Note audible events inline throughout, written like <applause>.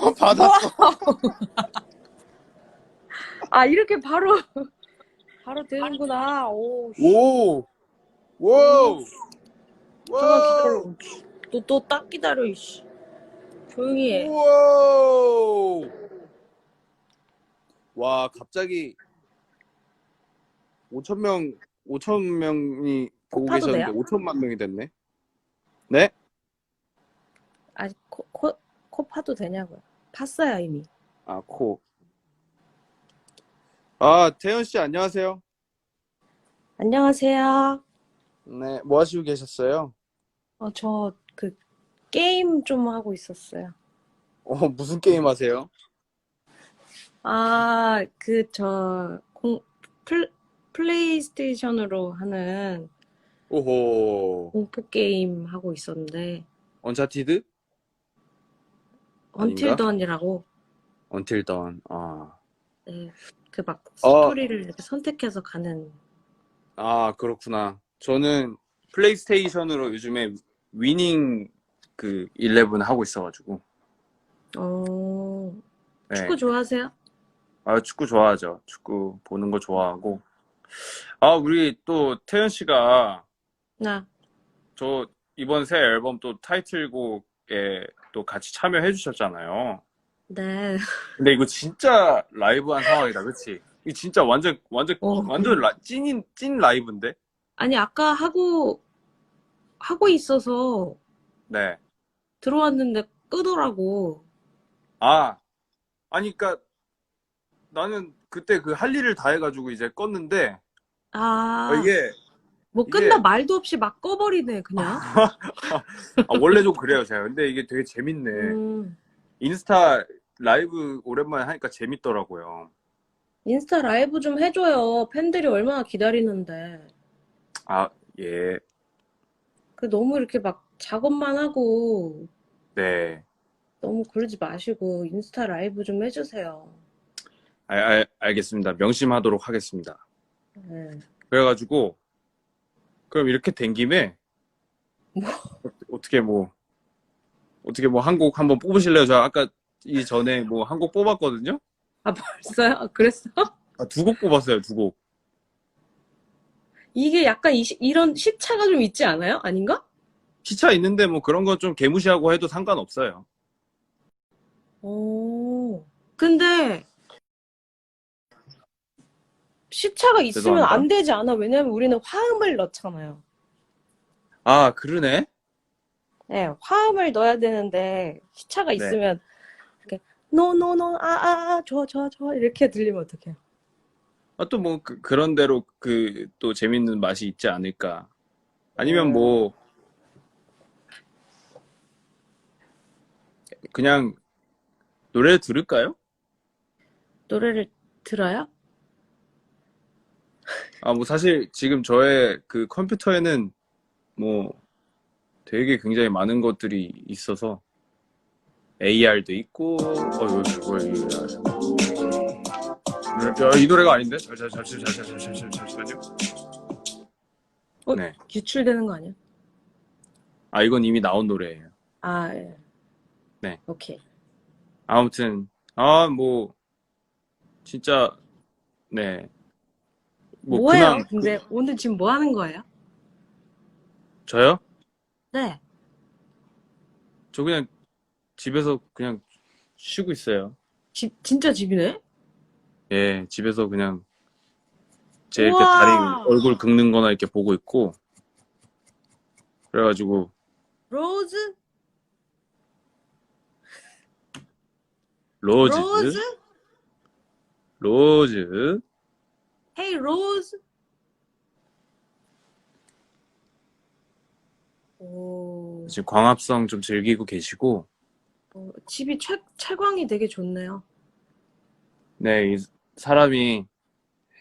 <laughs> 받았어. <laughs> 아 이렇게 바로 <laughs> 바로 되는구나. 오. 씨. 오! 와우! 잠깐 기다려. 너또 딱 기다려 이씨. 조용히 해. 우와! 와, 갑자기 5천 명, 5천 명이 보고 계셨는데 돼요? 5천만 명이 됐네. 네? 아직 코, 코, 코 파도 되냐고요. 팠어요 이미. 아, 코. 아, 태연 씨 안녕하세요. 안녕하세요. 네, 뭐 하시고 계셨어요? 어, 저 그 게임 좀 하고 있었어요. 어, 무슨 게임 하세요? 아, 그저공 플, 플레이스테이션으로 하는 오호. 공포 게임 하고 있었는데 언차티드? 언틸 던이라고 언틸 던. 아. 네, 그막 어. 스토리를 이렇게 선택해서 가는 아, 그렇구나. 저는 플레이스테이션으로 요즘에 위닝 그 11 하고 있어가지고. 어, 네. 축구 좋아하세요? 아, 축구 좋아하죠. 축구 보는 거 좋아하고. 아, 우리 또 태연 씨가 나 저 이번 새 앨범 또 타이틀곡에 또 같이 참여해 주셨잖아요. 네. 근데 이거 진짜 라이브한 상황이다, 그치? 이 진짜 완전, 완전, 어. 완전 라, 찐인, 찐 라이브인데? 아니 아까 하고 하고 있어서 네. 들어왔는데 끄더라고. 아, 아니, 그니까, 나는 그때 그 할 일을 다 해가지고 이제 껐는데, 아, 어, 이게, 뭐 이게- 끝나 말도 없이 막 꺼버리네 그냥. <laughs> 아, 원래 좀 그래요, 제가. 근데 이게 되게 재밌네. 음, 인스타 라이브 오랜만에 하니까 재밌더라고요. 인스타 라이브 좀 해줘요. 팬들이 얼마나 기다리는데. 아, 예, 그 너무 이렇게 막 작업만 하고 네. 너무 그러지 마시고 인스타 라이브 좀 해주세요. 알, 알, 알겠습니다. 명심하도록 하겠습니다. 네. 그래가지고, 그럼 이렇게 된 김에, 어- 어떻게 뭐, 어떻게 뭐 한 곡 한번 뽑으실래요? 저 아까 이 전에 뭐 한 곡 뽑았거든요? 아 벌써요? 아, 그랬어? 아, 두 곡 뽑았어요, 두 곡. 이게 약간 이, 시- 이런 시차가 좀 있지 않아요? 아닌가? 시차 있는데 뭐 그런 건좀 개무시하고 해도 상관없어요. 오. 근데 시차가 있으면 죄송합니다. 안 되지 않아? 왜냐면 우리는 화음을 넣잖아요. 아, 그러네? 네, 화음을 넣어야 되는데 시차가 네. 있으면 이렇게 노노노 아아아 저저저 이렇게 들리면 어떡해요? 아, 또 뭐, 그, 그런 대로 그, 또 재밌는 맛이 있지 않을까. 아니면 뭐, 그냥 노래 들을까요? 노래를 들어요? 아, 뭐 사실 지금 저의 그 컴퓨터에는 뭐 되게 굉장히 많은 것들이 있어서 AR도 있고, 어, 이거 뭐야, 이 노래가 아닌데? 잠시만요 어, 네. 기출되는 거 아니야? 아, 이건 이미 나온 노래예요. 아네 오케이 아무튼 아, 뭐, 진짜, 네. 뭐, 뭐예요? 근황, 근데 오늘 지금 뭐 하는 거예요? 저요? 네. 저 그냥 집에서 그냥 쉬고 있어요. 집 진짜 집이네? 예, 집에서 그냥 제 이렇게 우와. 다리 얼굴 긁는 거나 이렇게 보고 있고, 그래가지고, 로즈? 로즈, 로즈? 로즈, 헤이 로즈? 오, 지금 광합성 좀 즐기고 계시고, 어, 집이 채, 채광이 되게 좋네요. 네, 이 사람이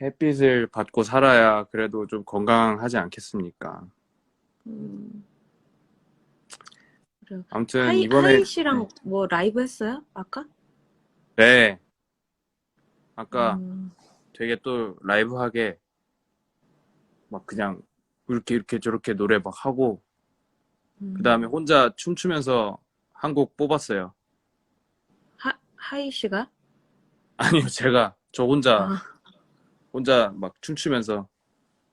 햇빛을 받고 살아야 그래도 좀 건강하지 않겠습니까? 음. 그래요. 아무튼 하이, 이번에 하이 씨랑 뭐 라이브 했어요? 아까? 네 아까 음, 되게 또 라이브하게 막 그냥 이렇게 이렇게 저렇게 노래 막 하고 음. 그 다음에 혼자 춤추면서 한 곡 뽑았어요. 하, 하이 씨가? 아니요, 제가 저 혼자 아, 혼자 막 춤추면서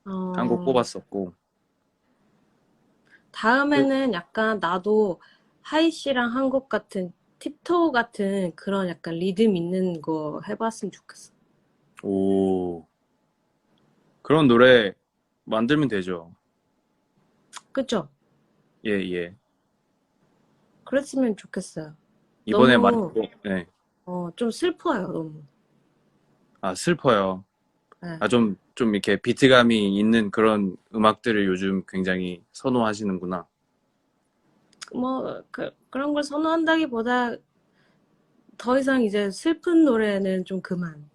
어, 한 곡 뽑았었고. 다음에는 약간 나도 하이 씨랑 한 곡 같은 팁토 같은 그런 약간 리듬 있는 거 해봤으면 좋겠어. 오. 그런 노래 만들면 되죠. 그쵸? 예, 예. 그랬으면 좋겠어요. 이번에 너무- 만들고, 네. 어, 좀 슬퍼요, 너무. 아, 슬퍼요. 네. 아, 좀, 좀 이렇게 비트감이 있는 그런 음악들을 요즘 굉장히 선호하시는구나. 뭐, 그, 그런 걸 선호한다기보다 더 이상 이제 슬픈 노래는 좀 그만.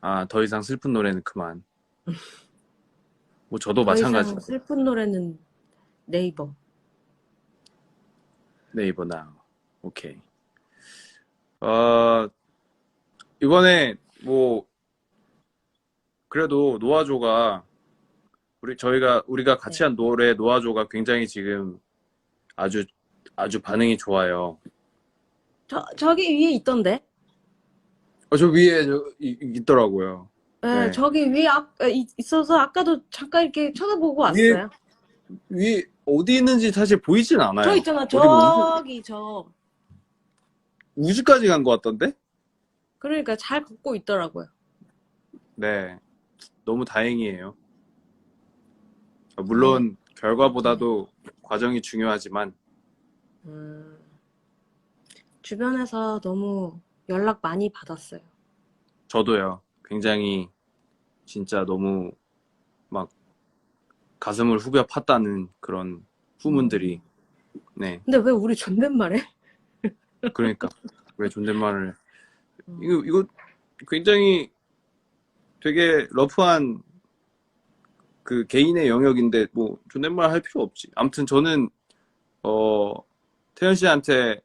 아, 더 이상 슬픈 노래는 그만. 뭐 저도 더 이상 마찬가지고. 슬픈 노래는 네이버. 네이버 나. 오케이. 어, 이번에 뭐 그래도 노아조가 우리 저희가 우리가 같이 한 노래 노아조가 굉장히 지금 아주 아주 반응이 좋아요. 저, 저기 위에 있던데? 어, 저 위에 저, 이- 있더라고요. 네, 네. 저기 위에 아, 이- 있어서 아까도 잠깐 이렇게 쳐다보고 왔어요. 위 어디 있는지 사실 보이진 않아요. 저 있잖아, 저기 저. 우주 까지 간 것 같던데? 그러니까 잘 걷고 있더라고요. 네. 너무 다행이에요. 어, 물론 결과보다도 과정이 중요하지만 음, 주변에서 너무 연락 많이 받았어요. 저도요. 굉장히 진짜 너무 막 가슴을 후벼 팠다는 그런 후문들이 네. 근데 왜 우리 존댓말해? <laughs> 그러니까 왜 존댓말을 음. 이거 이거 굉장히 되게 러프한 그 개인의 영역인데 뭐 존댓말 할 필요 없지. 아무튼 저는 어 태연 씨한테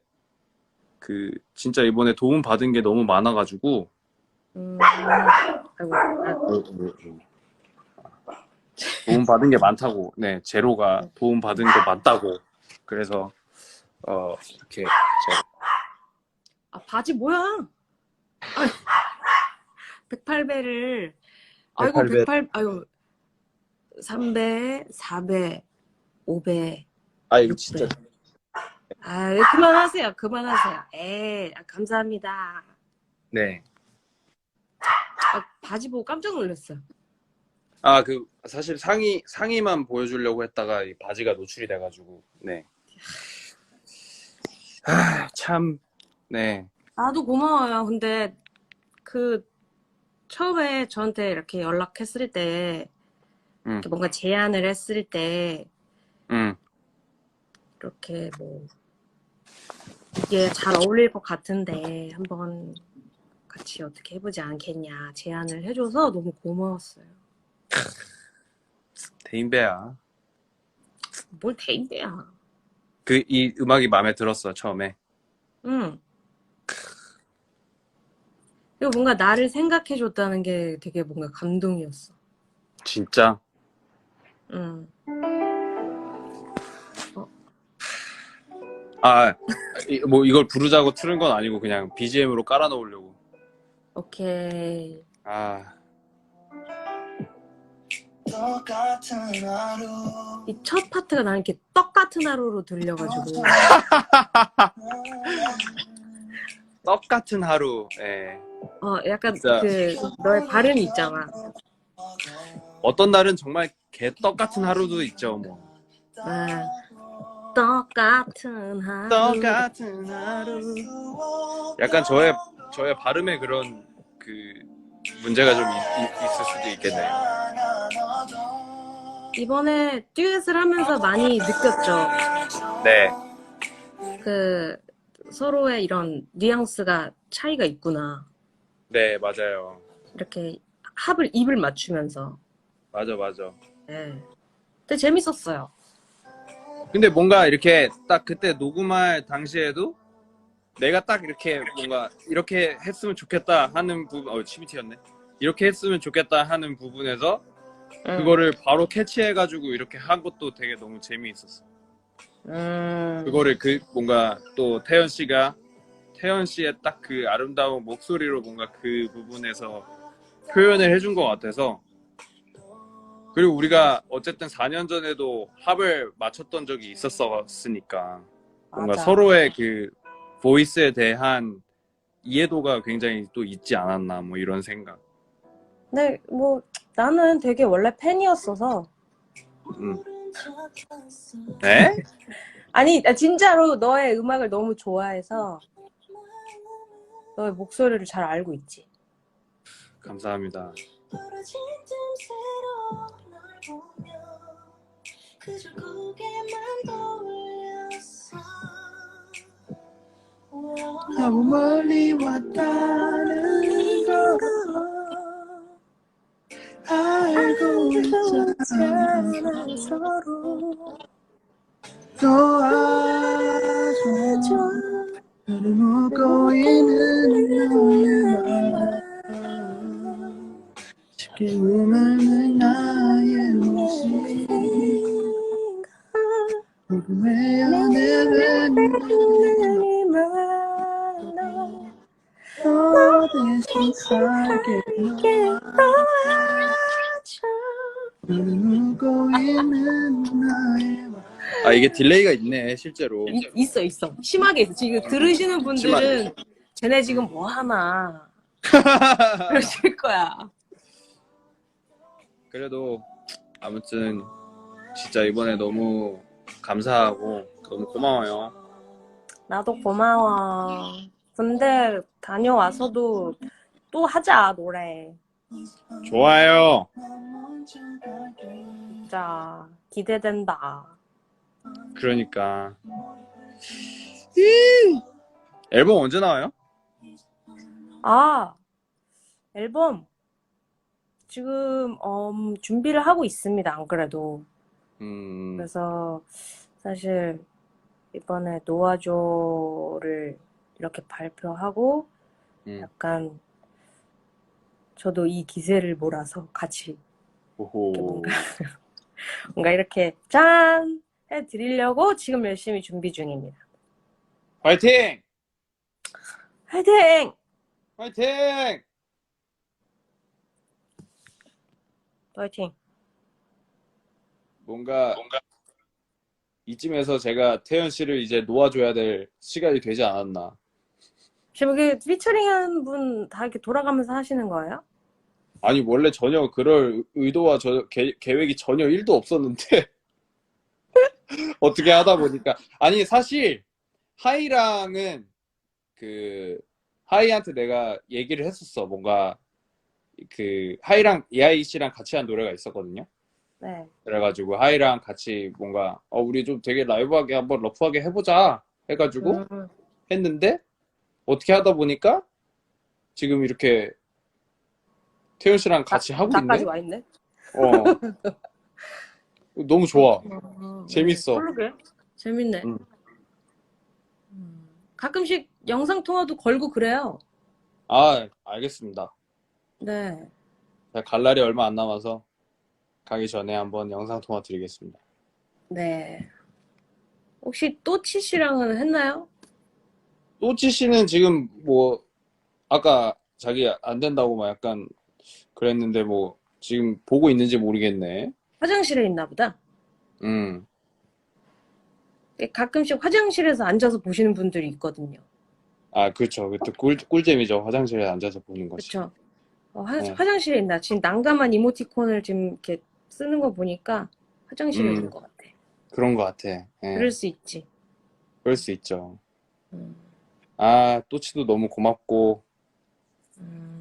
그 진짜 이번에 도움 받은 게 너무 많아가지고 음, 아이고, 아이고. 도움 받은 게 많다고. 네, 제로가 도움 받은 거 맞다고. 그래서 어 이렇게 저 아, 바지 뭐야? 아, 108배를, 아이고, 108배. 108, 아유, 3배, 4배, 5배. 아 이거. 진짜 아, 그만하세요. 그만하세요. 에, 아, 감사합니다. 네. 아, 바지 보고 깜짝 놀랐어요. 아 그 사실 상의 상의만 보여주려고 했다가 이 바지가 노출이 돼가지고 네. 아 참 네. 나도 고마워요. 근데 그 처음에 저한테 이렇게 연락했을 때, 음. 이렇게 뭔가 제안을 했을 때, 음. 이렇게 뭐 이게 잘 어울릴 것 같은데 한번 같이 어떻게 해보지 않겠냐 제안을 해줘서 너무 고마웠어요. 대인배야. 뭘 대인배야. 그 이 음악이 마음에 들었어 처음에. 응. 그리고 뭔가 나를 생각해줬다는 게 되게 뭔가 감동이었어. 진짜. 응. 아, 이- 뭐 이걸 부르자고 틀은 건 아니고 그냥 BGM으로 깔아 놓으려고. 오케이. 아, 이첫 파트가 나는 이렇게 떡 같은 하루로 들려가지고 <laughs> 떡 같은 하루. 예. 어 약간 진짜. 그 너의 발음이 있잖아. 어떤 날은 정말 개떡 같은 하루도 있죠, 뭐. 아, 떡 같은 하루. 떡 같은 하루. 약간 저의 저의 발음에 그런 그 문제가 좀 있, 있을 수도 있겠네요. 이번에 듀엣을 하면서 많이 느꼈죠. 네, 그 서로의 이런 뉘앙스가 차이가 있구나. 네 맞아요. 이렇게 합을 입을 맞추면서. 맞아, 맞아. 네. 근데 재밌었어요. 근데 뭔가 이렇게 딱 그때 녹음할 당시에도 내가 딱 이렇게 뭔가 이렇게 했으면 좋겠다 하는 부분, 어, 치비티였네. 이렇게 했으면 좋겠다 하는 부분에서 음. 그거를 바로 캐치해가지고 이렇게 한 것도 되게 너무 재미있었어. 음. 그거를 그 뭔가 또 태연 씨가 태연 씨의 딱 그 아름다운 목소리로 뭔가 그 부분에서 표현을 해준 것 같아서 그리고 우리가 어쨌든 4년 전에도 합을 맞췄던 적이 있었으니까 뭔가 맞아. 서로의 그 보이스에 대한 이해도가 굉장히 또 있지 않았나 뭐 이런 생각. 근데 뭐 나는 되게 원래 팬이었어서 음. 네? 아니 나 진짜로 너의 음악을 너무 좋아해서 너의 목소리를 잘 알고 있지. 감사합니다. 그저 고개만 돌렸어. 너무 멀리 왔다는 궁금해요 내너 대신 살게 나를 묻고 있는 나의 아 이게 딜레이가 있네 실제로. 이- 있어 있어. 심하게 있어. 지금 들으시는 분들은 쟤네 지금 뭐 하나 <laughs> 그러실 거야. 그래도 아무튼 진짜 이번에 너무 감사하고 너무 고마워요. 나도 고마워 근데 다녀와서도 또 하자 노래 좋아요. 진짜 기대된다 그러니까 이! 앨범 언제 나와요? 아 앨범 지금 음, 준비를 하고 있습니다 안 그래도 음, 그래서 사실 이번에 노아조를 이렇게 발표하고 음. 약간 저도 이 기세를 몰아서 같이 오호. 뭔가 <laughs> 뭔가 이렇게 짠 해드리려고 지금 열심히 준비 중입니다. 화이팅! 화이팅! 화이팅! 화이팅! 뭔가 이쯤에서 제가 태연 씨를 이제 놓아줘야 될 시간이 되지 않았나. 지금 그 피처링한 분 다 이렇게 돌아가면서 하시는 거예요? 아니 원래 전혀 그럴 의도와 저, 계, 계획이 전혀 1도 없었는데 <laughs> 어떻게 하다 보니까 아니 사실 하이랑은 그 하이한테 내가 얘기를 했었어 뭔가 그 하이랑 예아이 씨랑 같이 한 노래가 있었거든요 네. 그래가지고 하이랑 같이 뭔가 어 우리 좀 되게 라이브하게 한번 러프하게 해보자 해가지고 음, 했는데 어떻게 하다 보니까 지금 이렇게 태연 씨랑 같이 하고 나까지 있네 와 있네. 어. 너무 좋아. 음, 재밌어. 그러게. 재밌네. 음. 음. 가끔씩 영상 통화도 걸고 그래요. 아, 알겠습니다. 네. 제가 갈 날이 얼마 안 남아서 가기 전에 한번 영상 통화 드리겠습니다. 네. 혹시 또치 씨랑은 했나요? 또치 씨는 지금 뭐 아까 자기 안 된다고 막 약간 그랬는데 뭐 지금 보고 있는지 모르겠네. 화장실에 있나 보다. 음. 가끔씩 화장실에서 앉아서 보시는 분들이 있거든요. 아, 그렇죠. 그또 꿀, 꿀잼이죠. 화장실에 앉아서 보는 것이. 그렇죠. 어, 화, 네. 화장실에 있나? 지금 난감한 이모티콘을 지금 이렇게 쓰는 거 보니까 화장실에 음. 있는 것 같아. 그런 것 같아. 예, 그럴 수 있지. 그럴 수 있죠. 음. 아, 또치도 너무 고맙고 음.